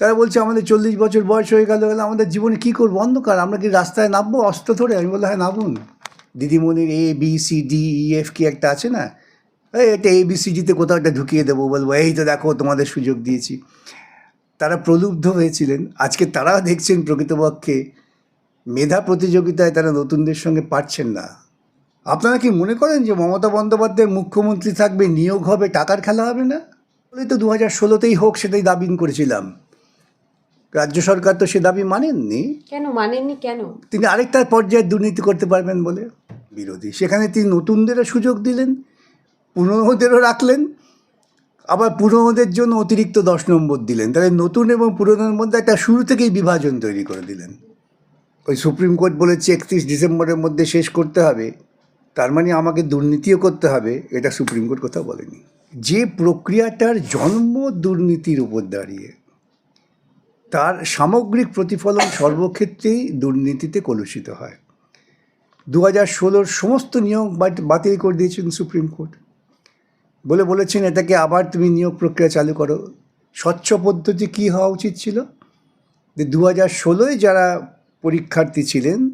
তারা বলছে, আমাদের চল্লিশ বছর বয়স হয়ে গেল গেলে আমাদের জীবনে কী করব? অন্ধকার, আমরা কি রাস্তায় নামবো? অস্ত্র ধরে? আমি বললাম হ্যাঁ নামুন। দিদিমণির A B C D E F কি একটা আছে না? এটা এ বি সি ডিতে কোথাও একটা ঢুকিয়ে দেবো, বলব, এই তো দেখো, তোমাদের সুযোগ দিয়েছি। তারা প্রলুব্ধ হয়েছিলেন। আজকে তারাও দেখছেন প্রকৃতপক্ষে, মেধা প্রতিযোগিতায় তারা নতুনদের সঙ্গে পারছেন না। আপনারা কি মনে করেন যে মমতা বন্দ্যোপাধ্যায় মুখ্যমন্ত্রী থাকবে, নিয়োগ হবে, টাকার খেলা হবে না? বলেই তো দু হাজার ষোলোতেই হোক, সেটাই দাবি করেছিলাম। রাজ্য সরকার তো সে দাবি মানেননি। কেন? মানেননি কেন? তিনি আরেকটা পর্যায়ে দুর্নীতি করতে পারবেন বলে। বিরোধী। সেখানে তিনি নতুনদেরও সুযোগ দিলেন পুরনোদেরও রাখলেন আবার পুরনোদের জন্য অতিরিক্ত দশ নম্বর দিলেন। তাহলে নতুন এবং পুরনোর মধ্যে একটা শুরু থেকেই বিভাজন তৈরি করে দিলেন। ওই সুপ্রিম কোর্ট বলেছে একত্রিশ ডিসেম্বরের মধ্যে শেষ করতে হবে। তার মানে আমাকে দুর্নীতিও করতে হবে এটা সুপ্রিম কোর্ট কথা বলেনি। যে প্রক্রিয়াটার জন্ম দুর্নীতির উপর দাঁড়িয়ে তার সামগ্রিক প্রতিফলন সর্বক্ষেত্রেই দুর্নীতিতে কলুষিত হয়। দু হাজার ষোলোর সমস্ত নিয়োগ বাতিল করে দিয়েছেন সুপ্রিম কোর্ট। বলে বলেছেন, এটাকে আবার তুমি নিয়োগ প্রক্রিয়া চালু করো। স্বচ্ছ পদ্ধতি কী হওয়া উচিত ছিল? যে দু হাজার ষোলোয় যারা পরীক্ষার্থী ছিলেন,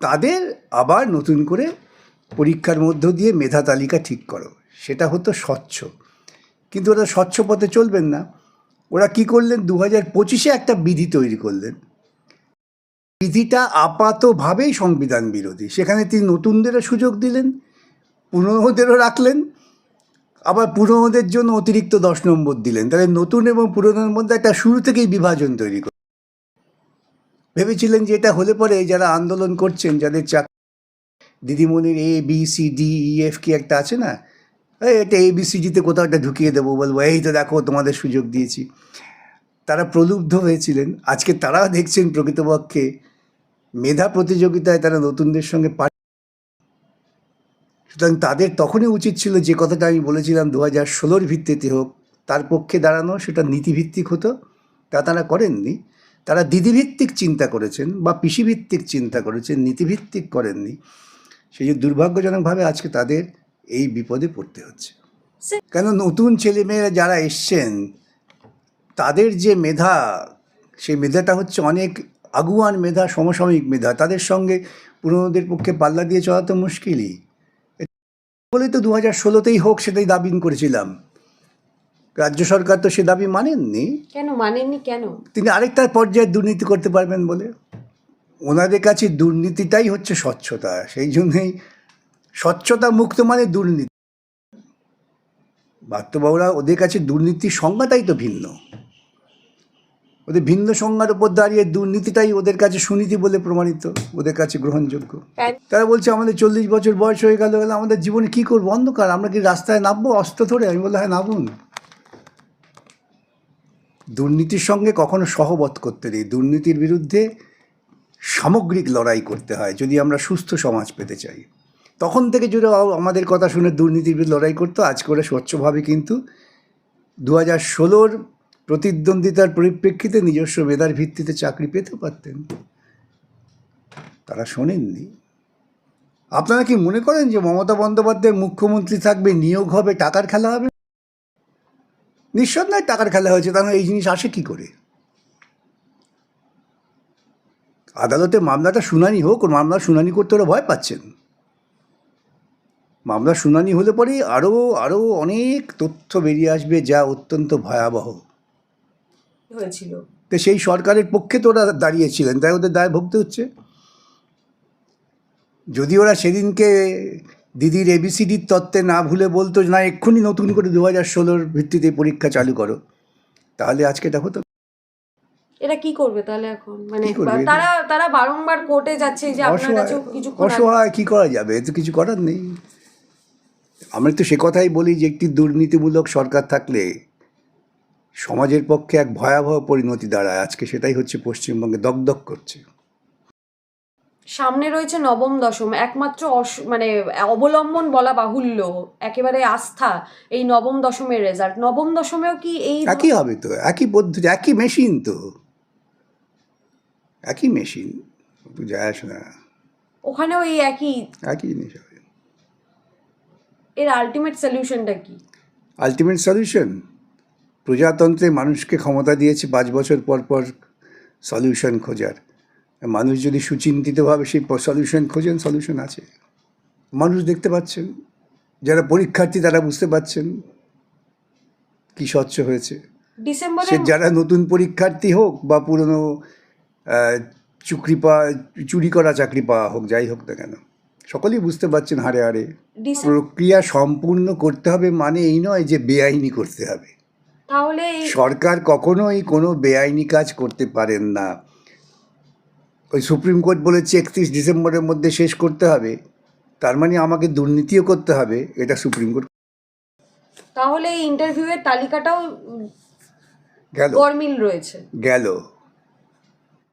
তাদের আবার নতুন করে পরীক্ষার মধ্য দিয়ে মেধা তালিকা ঠিক করো। সেটা হতো স্বচ্ছ। কিন্তু ওরা স্বচ্ছ পথে চলবেন না। ওরা কি করলেন? দু হাজার পঁচিশে একটা বিধি তৈরি করলেন। বিধিটা আপাতভাবেই সংবিধান বিরোধী। সেখানে তিনি নতুনদেরও সুযোগ দিলেন, পুরনোদেরও রাখলেন, আবার পুরনোদের জন্য অতিরিক্ত দশ নম্বর দিলেন। তাহলে নতুন এবং পুরনোর মধ্যে একটা শুরু থেকেই বিভাজন তৈরি করে ভেবেছিলেন যে এটা হলে পরে যারা আন্দোলন করছেন, যাদের চাক দিদিমণির A B C D E F কি একটা আছে না? এটা এ বি কোথাও একটা ঢুকিয়ে দেবো বলব, এই তো দেখো তোমাদের সুযোগ দিয়েছি। তারা প্রলুব্ধ হয়েছিলেন। আজকে তারাও দেখছেন প্রকৃতপক্ষে। মেধা প্রতিযোগিতায় তারা নতুনদের সঙ্গে পার সুতরাং তাদের তখনই উচিত ছিল যে কথাটা আমি বলেছিলাম দু হাজার ষোলোর ভিত্তিতে হোক, তার পক্ষে দাঁড়ানো সেটা নীতিভিত্তিক হতো, তা তারা করেননি। তারা দিদিভিত্তিক চিন্তা করেছেন বা পিসিভিত্তিক চিন্তা করেছেন, নীতিভিত্তিক করেননি। সেই যে দুর্ভাগ্যজনকভাবে আজকে তাদের এই বিপদে পড়তে হচ্ছে। কেন নতুন ছেলেমেয়েরা যারা এসছেন তাদের যে মেধা সেই মেধাটা হচ্ছে অনেক আগুয়ান মেধা সমসাময়িক মেধা। তাদের সঙ্গে পুরনোদের পক্ষে পাল্লা দিয়ে চলা তো মুশকিলই। বলে তো দু হাজার ষোলোতেই হোক সেটাই দাবি করেছিলাম। রাজ্য সরকার তো সে দাবি মানেননি। কেন মানেননি কেন? তিনি আরেকটা পর্যায়ে দুর্নীতি করতে পারবেন বলে। ওনাদের কাছে দুর্নীতিটাই হচ্ছে স্বচ্ছতা সেই জন্যেই স্বচ্ছতা মুক্ত মানে দুর্নীতি। বাস্তবাবুরা ওদের কাছে দুর্নীতির সংজ্ঞাটাই তো ভিন্ন। ওদের ভিন্ন সংজ্ঞার উপর দাঁড়িয়ে দুর্নীতিটাই ওদের কাছে সুনীতি বলে প্রমাণিত ওদের কাছে গ্রহণযোগ্য। তারা বলছে আমাদের চল্লিশ বছর বয়স হয়ে গেল গেলে আমাদের জীবনে কী করব? অন্ধকার আমরা কি রাস্তায় নামবো অস্ত্র ধরে? আমি বললাম হ্যাঁ নামুন। দুর্নীতির সঙ্গে কখনো সহবত করতে নেই। দুর্নীতির বিরুদ্ধে সামগ্রিক লড়াই করতে হয় যদি আমরা সুস্থ সমাজ পেতে চাই। তখন থেকে জুড়ে আমাদের কথা শুনে দুর্নীতির বিরুদ্ধে লড়াই করতো, আজ করে স্বচ্ছভাবে কিন্তু দু হাজার ষোলোর প্রতিদ্বন্দ্বিতার পরিপ্রেক্ষিতে নিজস্ব মেধার ভিত্তিতে চাকরি পেতে পারতেন। তারা শোনেননি। আপনারা কি মনে করেন যে মমতা বন্দ্যোপাধ্যায় মুখ্যমন্ত্রী থাকবে, নিয়োগ হবে, টাকার খেলা হবে? নিঃসন্দেহে টাকার খেলা হয়েছে, তাহলে এই জিনিস আসে কি করে? আদালতে মামলাটা শুনানি হোক মামলা শুনানি করতে ওরা ভয় পাচ্ছেন। মামলা শুনানি হলে পরে আরও আরও অনেক তথ্য বেরিয়ে আসবে যা অত্যন্ত ভয়াবহ। হয়েছিল? তো সেই সরকারের পক্ষে তো ওরা দাঁড়িয়েছিলেন তাই ওদের দায় ভুগতে হচ্ছে। যদি ওরা সেদিনকে দিদির এবিসিডির তত্ত্বে না ভুলে বলতো না এক্ষুনি নতুন করে দু হাজার ষোলোর ভিত্তিতে পরীক্ষা চালু করো তাহলে আজকে এটা হতো। এরা কি করবে তাহলে এখন? মানে তারা তারা বারংবার কোর্টে যাচ্ছে যে আপনার কাছেও কিছু অসহায় কী করা যাবে? এ তো কিছু করার নেই। আমরা তো সে কথাই বলি যে একটি দুর্নীতিমূলক সরকার থাকলে সমাজের পক্ষে এক ভয়াবহ পরিণতি দাঁড়ায়। আজকে সেটাই হচ্ছে পশ্চিমবঙ্গে দগদগ করছে। সামনে রয়েছে নবম দশম। একমাত্র মানে অবলম্বন বলা বাহুল্য একেবারে আস্থা এই নবম দশমের রেজাল্ট নবম দশমেও কি এই একই হবে তো একই পদ্ধতি একই মেশিন তো। একই মেশিন যায় আসে না। ওখানেও এই একই একই জিনিস এর আলটিমেট সলিউশনটা কি? আলটিমেট সলিউশন প্রজাতন্ত্রে মানুষকে ক্ষমতা দিয়েছে পাঁচ বছর পর পর সলিউশন খোঁজার। মানুষ যদি সুচিন্তিতভাবে সেই সলিউশন খোঁজেন সলিউশন আছে। মানুষ দেখতে পাচ্ছেন যারা পরীক্ষার্থী তারা বুঝতে পাচ্ছেন কি স্বচ্ছ হয়েছে। সে যারা নতুন পরীক্ষার্থী হোক বা পুরনো চুকরি পাওয়া চুরি করা চাকরি পাওয়া হোক যাই হোক না কেন সকলেই বুঝতে পারছেন হারে হারে। প্রক্রিয়া সম্পূর্ণ করতে হবে মানে এই নয় যে বেআইনি করতে হবে। তাহলে সরকার কখনোই কোনো বেআইনি কাজ করতে পারেন না। ওই সুপ্রিম কোর্ট বলেছে একত্রিশ ডিসেম্বরের মধ্যে শেষ করতে হবে। তার মানে আমাকে দুর্নীতিও করতে হবে এটা সুপ্রিম কোর্ট তাহলে এই ইন্টারভিউয়ের তালিকাটাও গেল। গরমিল রয়েছে। গেল।